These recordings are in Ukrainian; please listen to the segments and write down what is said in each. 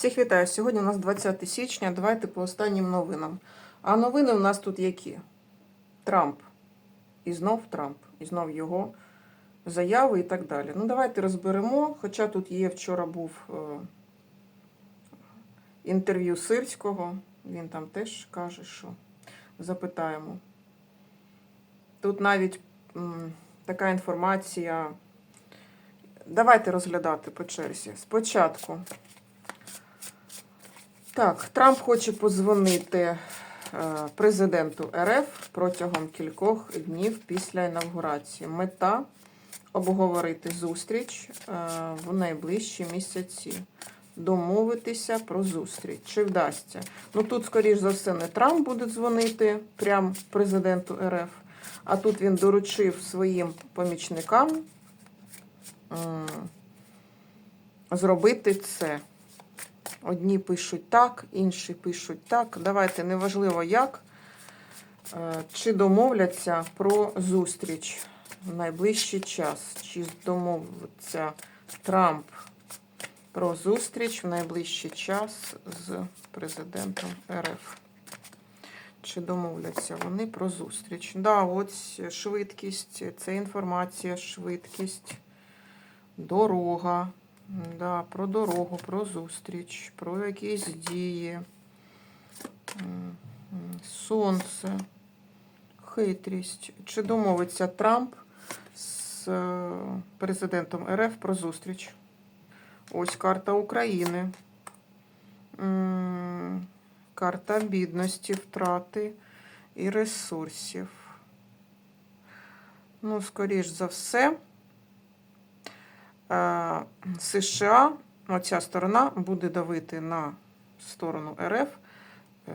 Всіх вітаю. Сьогодні у нас 20 січня. Давайте по останнім новинам. А новини у нас тут які? Трамп. І знов Трамп. І знов його заяви і так далі. Ну, давайте розберемо. Хоча тут є вчора був е, інтерв'ю Сирського. Він там теж каже, що запитаємо. Тут навіть така інформація. Давайте розглядати по черзі. Спочатку. Так, Трамп хоче позвонити е, президенту РФ протягом кількох днів після інавгурації. Мета обговорити зустріч е, в найближчі місяці. Домовитися про зустріч. Чи вдасться? Ну тут, скоріш за все, не Трамп буде дзвонити прямо президенту РФ, а тут він доручив своїм помічникам зробити це. Одні пишуть так, інші пишуть так. Давайте неважливо як. Е, Чи домовляться про зустріч в найближчий час? Чи домовиться Трамп про зустріч в найближчий час з президентом РФ? Чи домовляться вони про зустріч? Да, ось швидкість, це інформація, швидкість, дорога. Да, про дорогу, про зустріч, про якісь дії, сонце, хитрість. Чи домовиться Трамп з е, президентом РФ про зустріч? Ось карта України. Карта бідності, втрати і ресурсів. Ну, скоріш за все. Е, США, оця сторона буде давити на сторону РФ, е,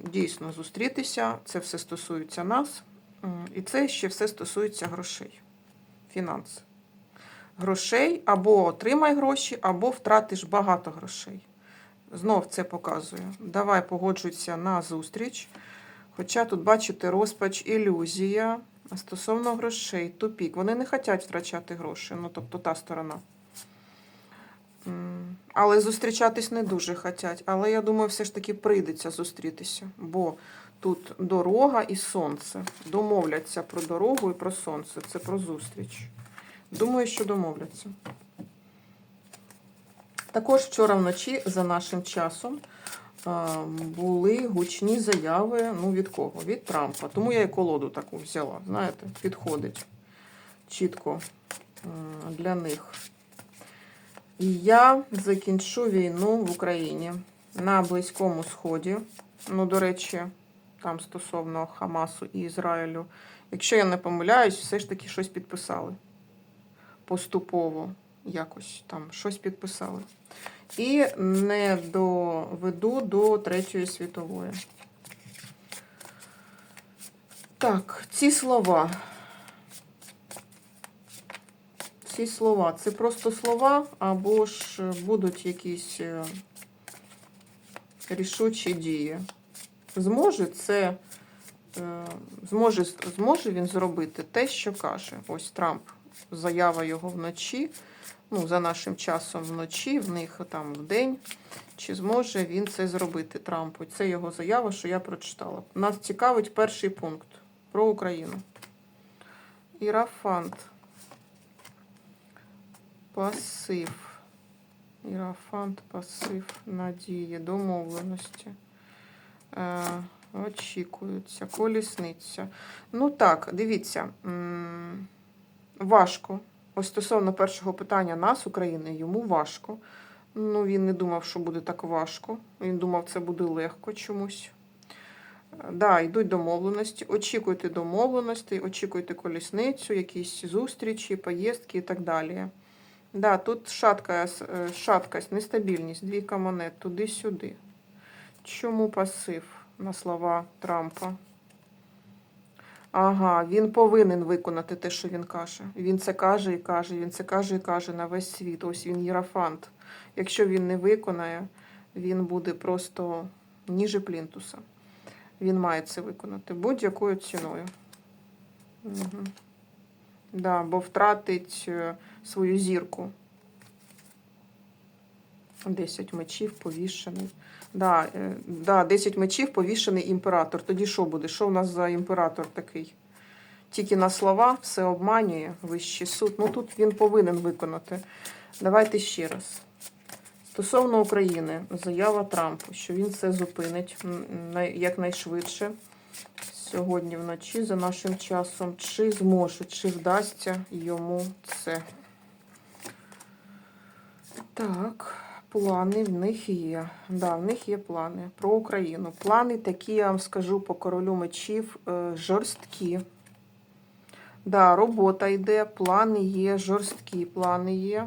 дійсно зустрітися. Це все стосується нас. І це ще все стосується грошей, фінанси. Грошей або отримай гроші, або втратиш багато грошей. Знов це показує. Давай погоджуйся на зустріч. Хоча тут, бачите, розпач, ілюзія. Стосовно грошей, тупік. Вони не хочуть втрачати гроші, ну тобто та сторона. Але зустрічатись не дуже хочуть. Але я думаю, все ж таки прийдеться зустрітися. Бо тут дорога і сонце. Домовляться про дорогу і про сонце. Це про зустріч. Думаю, що домовляться. Також вчора вночі, за нашим часом, були гучні заяви. Ну, від кого? Від Трампа. Тому я і колоду таку взяла. Знаєте, підходить чітко для них. І я закінчу війну в Україні на Близькому Сході. Ну, до речі, там стосовно Хамасу і Ізраїлю. Якщо я не помиляюсь, все ж таки щось підписали. Поступово якось там щось підписали. І не доведу до Третьої світової. Так, ці слова. Ці слова. Це просто слова, або ж будуть якісь е, рішучі дії. Зможе це, е, зможе, зможе він зробити те, що каже. Ось Трамп. Заява його вночі ну, за нашим часом вночі, в них там в день. Чи зможе він це зробити Трампу? Це його заява, що я прочитала. Нас цікавить перший пункт про Україну. Ірафант. Пасив. Ірафант, пасив, надії, домовленості. Е, очікуються, колісниця. Ну так, дивіться, важко. Ось стосовно першого питання нас, України, йому важко. Ну, він не думав, що буде так важко. Він думав, це буде легко чомусь. Да, йдуть домовленості. Очікуйте домовленостей, очікуйте колісницю, якісь зустрічі, поїздки і так далі. Да, тут шатка, е, шаткость, нестабільність, двійка монет, туди-сюди. Чому пасив на слова Трампа? Ага, він повинен виконати те, що він каже. Він це каже і каже, він це каже і каже на весь світ. Ось він єрафант. Якщо він не виконає, він буде просто ніже плінтуса. Він має це виконати будь-якою ціною. Угу. Да, бо втратить е, свою зірку. 10 мечів повішений. Да, е, да, 10 мечів повішений імператор. Тоді що буде? Що у нас за імператор такий? Тільки на слова все обманює, вищий суд. Ну тут він повинен виконати. Давайте ще раз. Стосовно України, заява Трампу, що він це зупинить якнайшвидше сьогодні вночі за нашим часом. Чи зможе, чи вдасться йому це? Так, плани в них є. Да, в них є плани про Україну. Плани такі, я вам скажу по королю мечів, е, жорсткі. Да, робота йде, плани є, жорсткі плани є.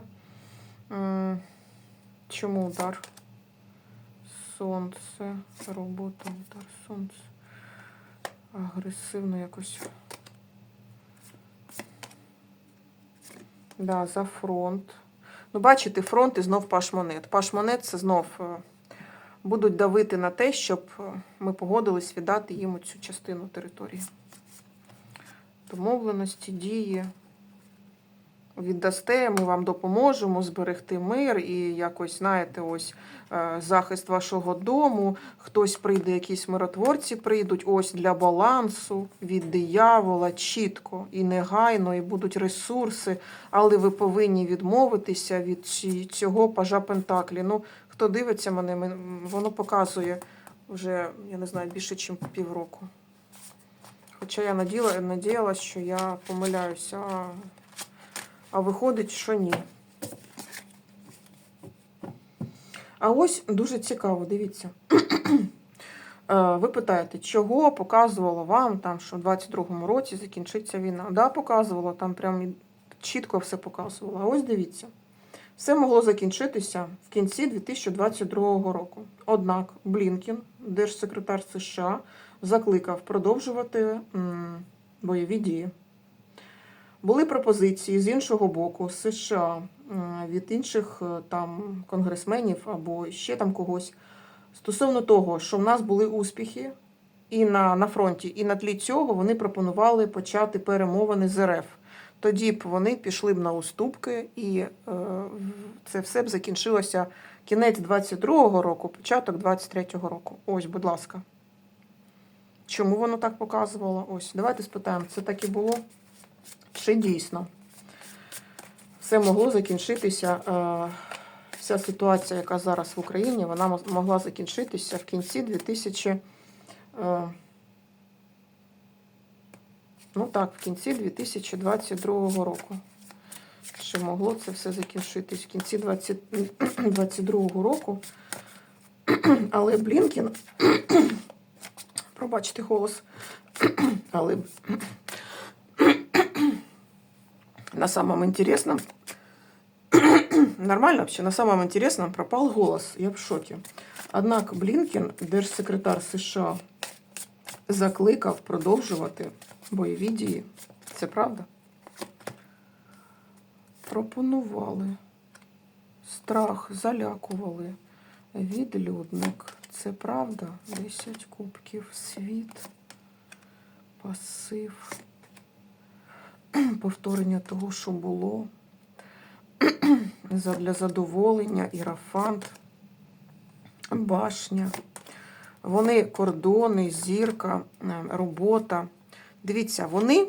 Чому удар? Сонце, робота, удар, сонце. Агресивно якось. Да, за фронт. Ну, бачите, фронт і знов паш монет. Паш монет це знов е, будуть давити на те, щоб е, ми погодились віддати їм цю частину території. Домовленості, дії. Віддасте, ми вам допоможемо зберегти мир і якось, знаєте, ось е, захист вашого дому. Хтось прийде, якісь миротворці прийдуть, ось для балансу від диявола, чітко і негайно, і будуть ресурси, але ви повинні відмовитися від цього пажа Пентаклі. Ну, хто дивиться мене, воно показує вже, я не знаю, більше, ніж півроку. Хоча я наділа, надіялась, що я помиляюся, а, виходить, що ні. А ось дуже цікаво, дивіться. Е, Ви питаєте, чого показувало вам, там, що в 22-му році закінчиться війна? Да, показувало, там прям чітко все показувало. А ось дивіться. Все могло закінчитися в кінці 2022 року. Однак Блінкін, держсекретар США, закликав продовжувати бойові дії. Були пропозиції з іншого боку США від інших е, там конгресменів або ще там когось стосовно того, що в нас були успіхи і на, на фронті, і на тлі цього вони пропонували почати перемовини з РФ. Тоді б вони пішли б на уступки, і е, це все б закінчилося кінець 22-го року, початок 23-го року. Ось, будь ласка. Чому воно так показувало? Ось, давайте спитаємо, це так і було? Чи дійсно? Все могло закінчитися. Е, вся ситуація, яка зараз в Україні, вона могла закінчитися в кінці 2000. Е, ну так, в кінці 2022 року. Чи могло це все закінчитись в кінці 2022 року? Але Блінкін, пробачте голос, але на самом интересном, нормально вообще, на самом интересном пропал голос. Я в шокі. Однак Блінкін, держсекретар США, закликав продовжувати бойові дії. Це правда? Пропонували. Страх залякували. Відлюдник. Це правда? 10 кубків. Світ. Пасив. Повторення того, що було. Для задоволення, ірафант, башня. Вони кордони, зірка, е, робота. Дивіться, вони,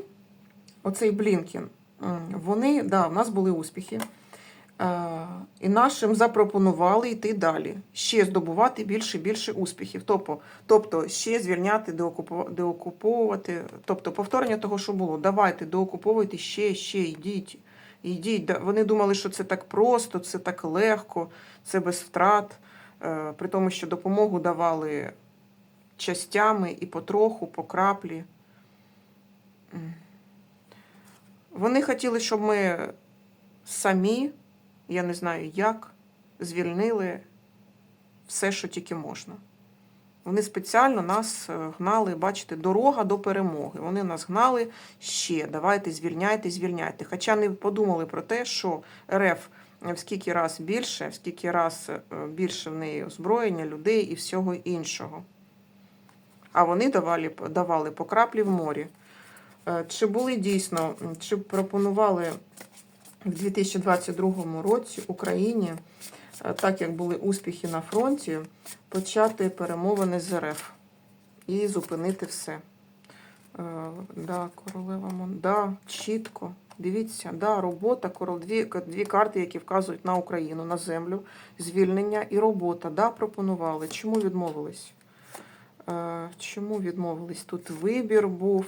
оцей Блінкін, вони, да, в нас були успіхи. І нашим запропонували йти далі, ще здобувати більше і більше успіхів. Тобто, ще звільняти, деокуповувати. Тобто повторення того, що було. Давайте деокуповуйте ще, ще, йдіть. Йдіть. Вони думали, що це так просто, це так легко, це без втрат. Е, При тому, що допомогу давали частями і потроху, по краплі. Вони хотіли, щоб ми самі, я не знаю як, звільнили все, що тільки можна. Вони спеціально нас е, гнали, бачите, дорога до перемоги. Вони нас гнали ще. Давайте звільняйте, звільняйте. Хоча не подумали про те, що РФ в скільки раз більше, в скільки раз е, більше в неї озброєння, людей і всього іншого. А вони давали, давали по краплі в морі. Е, Чи були дійсно, чи пропонували в 2022 році Україні е, так як були успіхи на фронті, почати перемовини з РФ і зупинити все. Е, Да, королева Мон. Да, чітко. Дивіться, да, робота, корол, дві, дві карти, які вказують на Україну, на землю, звільнення і робота. Да, пропонували. Чому відмовились? Е, Чому відмовились? Тут вибір був,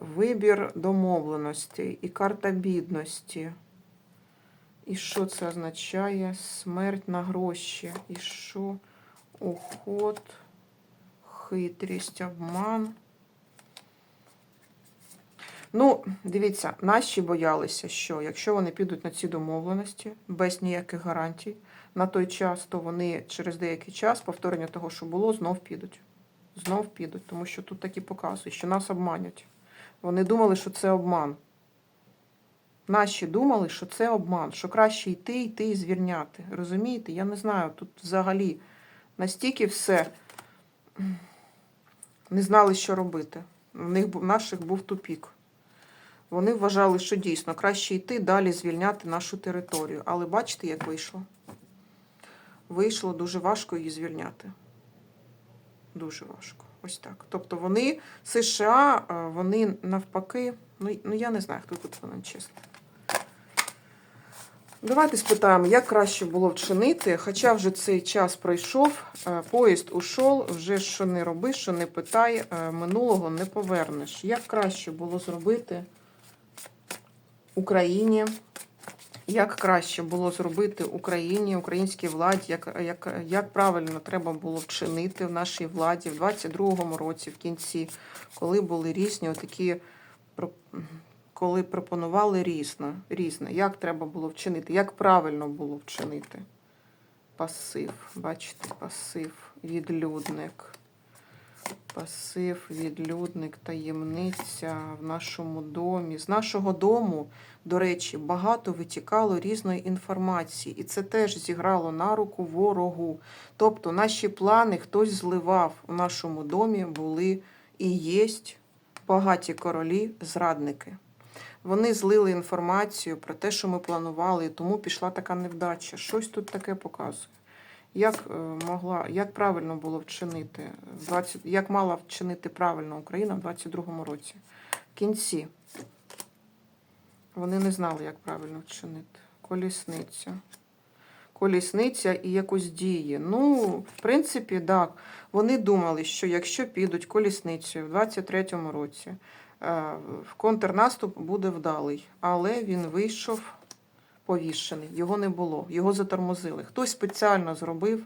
вибір домовленостей і карта бідності. І що це означає? Смерть на гроші. І що? Уход, хитрість, обман. Ну, дивіться, наші боялися, що якщо вони підуть на ці домовленості без ніяких гарантій на той час, то вони через деякий час повторення того, що було, знов підуть. Знов підуть, тому що тут такі показують, що нас обманять. Вони думали, що це обман. Наші думали, що це обман, що краще йти, йти і звільняти. Розумієте? Я не знаю, тут взагалі настільки все не знали, що робити. У них був- наших був тупік. Вони вважали, що дійсно краще йти далі звільняти нашу територію. Але бачите, як вийшло? Вийшло дуже важко її звільняти. Дуже важко. Ось так. Тобто вони, США, е, вони навпаки, ну, ну я не знаю, хто тут винен, чесно. Давайте спитаємо, як краще було вчинити, хоча вже цей час пройшов, е, поїзд ушов, вже що не роби, що не питай, е, минулого не повернеш. Як краще було зробити Україні? Як краще було зробити Україні, українській владі, як, як, як правильно треба було вчинити в нашій владі в 22-му році, в кінці, коли були різні отакі коли пропонували різне, різне, як треба було вчинити, як правильно було вчинити. Пасив, бачите, пасив, відлюдник. Пасив, відлюдник, таємниця в нашому домі. З нашого дому, до речі, багато витікало різної інформації, і це теж зіграло на руку ворогу. Тобто наші плани хтось зливав у нашому домі, були і єсть багаті королі, зрадники. Вони злили інформацію про те, що ми планували, і тому пішла така невдача. Щось тут таке показує. Як е, могла, як правильно було вчинити, 20, як мала вчинити правильно Україна в 22-му році? В кінці вони не знали, як правильно вчинити. Колісниця. Колісниця і якось дії. Ну, в принципі, так. Вони думали, що якщо підуть колісницею в 23-му році, е, контрнаступ буде вдалий. Але він вийшов повішений, його не було, його затормозили. Хтось спеціально зробив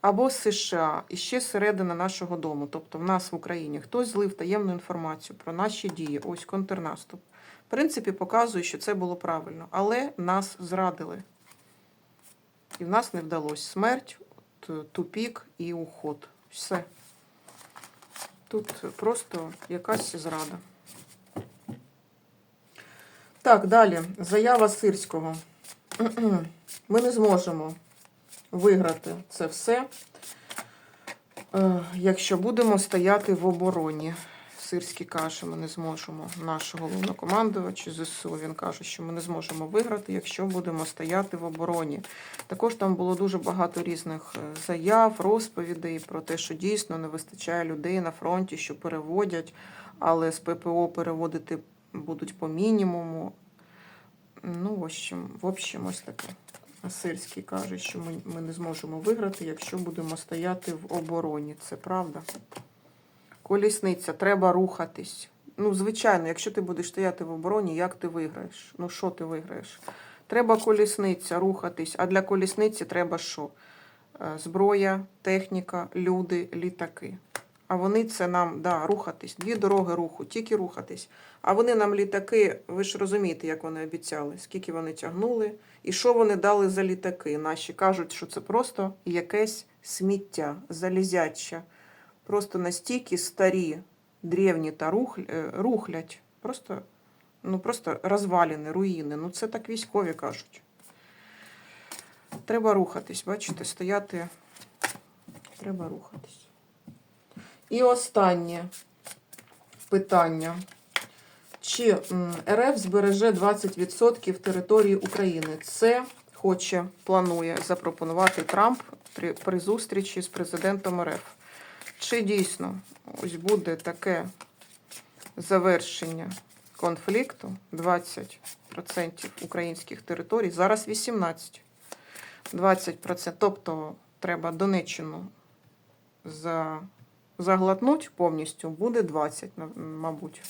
або з США, і ще зсередини нашого дому, тобто в нас в Україні, хтось злив таємну інформацію про наші дії, ось контрнаступ. В принципі, показує, що це було правильно, але нас зрадили. І в нас не вдалося смерть, тупік і уход. Все. Тут просто якась зрада. Так, далі. Заява Сирського. Ми не зможемо виграти це все, е, якщо будемо стояти в обороні. Сирський каже, ми не зможемо. Наш головнокомандувач ЗСУ, він каже, що ми не зможемо виграти, якщо будемо стояти в обороні. Також там було дуже багато різних е, заяв, розповідей про те, що дійсно не вистачає людей на фронті, що переводять, але з ППО переводити будуть по мінімуму. Ну, в общем, в общем, ось таке. Сирський каже, що ми, ми не зможемо виграти, якщо будемо стояти в обороні. Це правда. Колісниця, треба рухатись. Ну, звичайно, якщо ти будеш стояти в обороні, як ти виграєш? Ну, що ти виграєш? Треба колісниця, рухатись. А для колісниці треба що? Е, Зброя, техніка, люди, літаки. А вони це нам, да, рухатись. Дві дороги руху, тільки рухатись. А вони нам літаки, ви ж розумієте, як вони обіцяли, скільки вони тягнули, і що вони дали за літаки. Наші кажуть, що це просто якесь сміття, залізяче. Просто настільки старі, древні та е, рухлять. Просто, ну, просто розваліни, руїни. Ну, це так військові кажуть. Треба рухатись, бачите, стояти. Треба рухатись. І останнє питання. Чи РФ збереже 20% території України? Це хоче, планує запропонувати Трамп при, при зустрічі з президентом РФ. Чи дійсно ось буде таке завершення конфлікту 20% українських територій, зараз 18%. 20%. Тобто треба Донеччину за, заглотнуть повністю, буде 20, мабуть.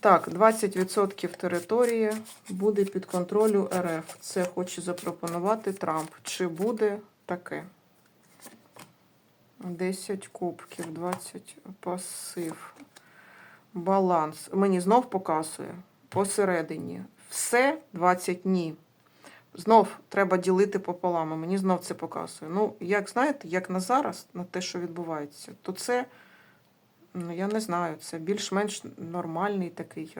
Так, 20% території буде під контролю РФ. Це хоче запропонувати Трамп. Чи буде таке? 10 кубків, 20 пасив. Баланс. Мені знов показує посередині. Все 20 ні. Знов треба ділити пополам. Мені знов це показує. Ну, як знаєте, як на зараз, на те, що відбувається, то це, ну я не знаю, це більш-менш нормальний такий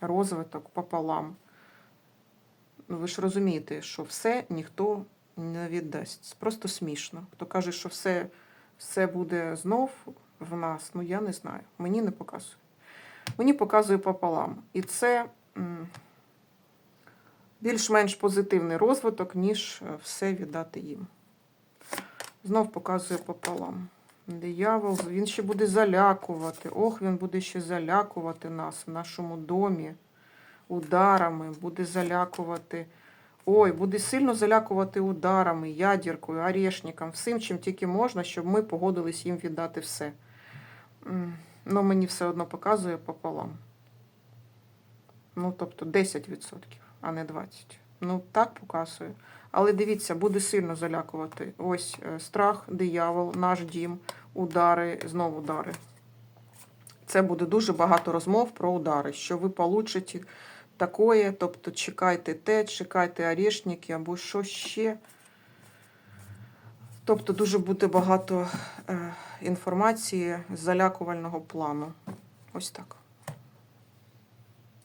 розвиток пополам. Ну, ви ж розумієте, що все ніхто не віддасть. Просто смішно. Хто каже, що все, все буде знов в нас, ну я не знаю. Мені не показує. Мені показує пополам. І це. Більш-менш позитивний розвиток, ніж е, все віддати їм. Знов показує пополам. Диявол, він ще буде залякувати. Ох, він буде ще залякувати нас в нашому домі ударами, буде залякувати. Ой, буде сильно залякувати ударами, ядіркою, орешником, всім, чим тільки можна, щоб ми погодились їм віддати все. Ну, мені все одно показує пополам. Ну, тобто 10%, а не 20%. Ну, так показує. Але дивіться, буде сильно залякувати. Ось е, страх, диявол, наш дім, удари, знову удари. Це буде дуже багато розмов про удари, що ви получите такое, тобто чекайте те, чекайте орешники або що ще. Тобто дуже буде багато е, інформації з залякувального плану. Ось так.